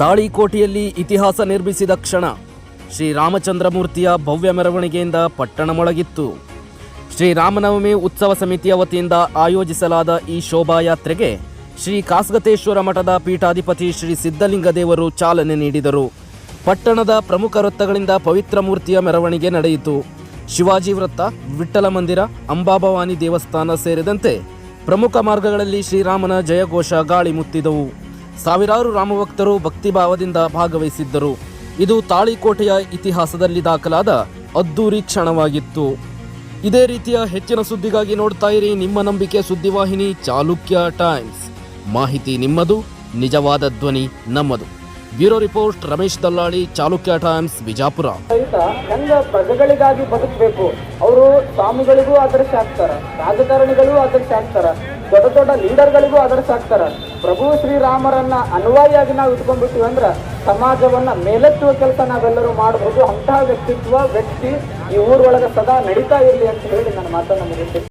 ತಾಳಿಕೋಟೆಯಲ್ಲಿ ಇತಿಹಾಸ ನಿರ್ಮಿಸಿದ ಕ್ಷಣ. ಶ್ರೀರಾಮಚಂದ್ರಮೂರ್ತಿಯ ಭವ್ಯ ಮೆರವಣಿಗೆಯಿಂದ ಪಟ್ಟಣ ಮೊಳಗಿತ್ತು ಶ್ರೀರಾಮನವಮಿ ಉತ್ಸವ ಸಮಿತಿಯ ವತಿಯಿಂದ ಆಯೋಜಿಸಲಾದ ಈ ಶೋಭಾಯಾತ್ರೆಗೆ ಶ್ರೀ ಕಾಸ್ಗತೇಶ್ವರ ಮಠದ ಪೀಠಾಧಿಪತಿ ಶ್ರೀ ಸಿದ್ಧಲಿಂಗ ದೇವರು ಚಾಲನೆ ನೀಡಿದರು. ಪಟ್ಟಣದ ಪ್ರಮುಖ ವೃತ್ತಗಳಿಂದ ಪವಿತ್ರ ಮೂರ್ತಿಯ ಮೆರವಣಿಗೆ ನಡೆಯಿತು. ಶಿವಾಜಿ ವೃತ್ತ, ವಿಠ್ಠಲ ಮಂದಿರ, ಅಂಬಾಭವಾನಿ ದೇವಸ್ಥಾನ ಸೇರಿದಂತೆ ಪ್ರಮುಖ ಮಾರ್ಗಗಳಲ್ಲಿ ಶ್ರೀರಾಮನ ಜಯಘೋಷ ಗಾಳಿ ಮುತ್ತಿದವು. ಸಾವಿರಾರು ರಾಮಭಕ್ತರು ಭಕ್ತಿಭಾವದಿಂದ ಭಾಗವಹಿಸಿದ್ದರು. ಇದು ತಾಳಿಕೋಟೆಯ ಇತಿಹಾಸದಲ್ಲಿ ದಾಖಲಾದ ಅದ್ದೂರಿ ಕ್ಷಣವಾಗಿತ್ತು. ಇದೇ ರೀತಿಯ ಹೆಚ್ಚಿನ ಸುದ್ದಿಗಾಗಿ ನೋಡ್ತಾ ಇರಿ ನಿಮ್ಮ ನಂಬಿಕೆ ಸುದ್ದಿವಾಹಿನಿ ಚಾಲುಕ್ಯ ಟೈಮ್ಸ್. ಮಾಹಿತಿ ನಿಮ್ಮದು, ನಿಜವಾದ ಧ್ವನಿ ನಮ್ಮದು. ಬ್ಯೂರೋ ರಿಪೋರ್ಟ್, ರಮೇಶ್ ದಲ್ಲಾಳಿ, ಚಾಲುಕ್ಯ ಟೈಮ್ಸ್, ಬಿಜಾಪುರ. ಪ್ರಜೆಗಳಿಗಾಗಿ ಬದುಕಬೇಕು. ಅವರು ಸ್ವಾಮಿಗಳಿಗೂ ಆದರ್ಶ ಆಗ್ತಾರ, ರಾಜಕಾರಣಿಗಳಿಗೂ ಆದರ್ಶ ಆಗ್ತಾರ. ದೊಡ್ಡ ದೊಡ್ಡ ಲೀಡರ್ಗಳಿಗೂ ಆದರ್ಶ ಆಗ್ತಾರ. ಪ್ರಭು ಶ್ರೀರಾಮರನ್ನ ಅನುವಾಯಿಯಾಗಿ ನಾವು ಇಟ್ಕೊಂಡ್ಬಿಟ್ಟಿವಿ ಅಂದ್ರೆ ಸಮಾಜವನ್ನ ಮೇಲೆತ್ತುವ ಕೆಲಸ ನಾವೆಲ್ಲರೂ ಮಾಡಬಹುದು ಅಂತಹ ವ್ಯಕ್ತಿತ್ವ, ವ್ಯಕ್ತಿ ಈ ಊರೊಳಗೆ ಸದಾ ನಡೀತಾ ಇರಲಿ ಅಂತ ಹೇಳಿ ನನ್ನ ಮಾತನ್ನ ಮುಗಿಸ್ತೀನಿ.